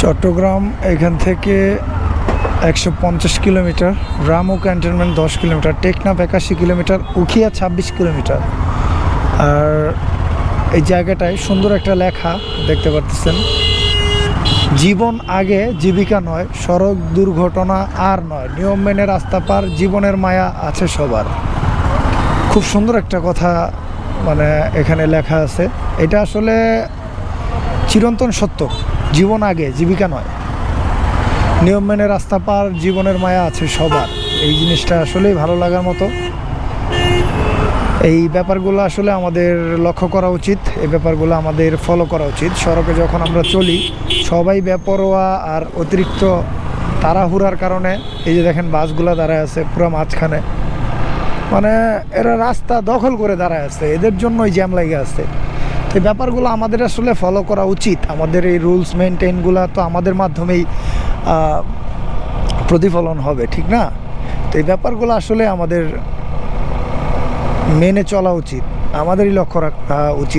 চট্টগ্রাম এখান থেকে একশো পঞ্চাশ কিলোমিটার, রামু ক্যান্টনমেন্ট দশ কিলোমিটার, টেকনাফ একাশি কিলোমিটার, উখিয়া ছাব্বিশ কিলোমিটার। আর এই জায়গাটায় সুন্দর একটা লেখা দেখতে পাচ্ছেন জীবন আগে জীবিকা নয়, সড়ক দুর্ঘটনা আর নয়। নিয়ম মেনে রাস্তা পার, জীবনের মায়া আছে সবার। খুব সুন্দর একটা কথা মানে এখানে লেখা আছে। এটা আসলে চিরন্তন সত্য। জীবন আগে, জীবিকা নয়। নিয়ম মেনে রাস্তা পার, জীবনের মায়া আছে সবার। এই জিনিসটা আসলেই ভালো লাগার মতো। এই ব্যাপারগুলো আসলে আমাদের লক্ষ্য করা উচিত, এই ব্যাপারগুলো আমাদের ফলো করা উচিত। সড়কে যখন আমরা চলি, সবাই বেপরোয়া আর অতিরিক্ত তাড়াহুড়ার কারণে, এই যে দেখেন বাসগুলো দাঁড়ায় আছে পুরো মাঝখানে। মানে এরা রাস্তা দখল করে দাঁড়ায় আছে, এদের জন্যই জ্যাম লাগে আছে। তো এই ব্যাপারগুলো আমাদের আসলে ফলো করা উচিত। আমাদের এই রুলস মেনটেনগুলো তো আমাদের মাধ্যমেই প্রতিফলন হবে, ঠিক না? তো এই ব্যাপারগুলো আসলে আমাদের মেনে চলা উচিত। আমাদেরই লক্ষ্য রাখা উচিত।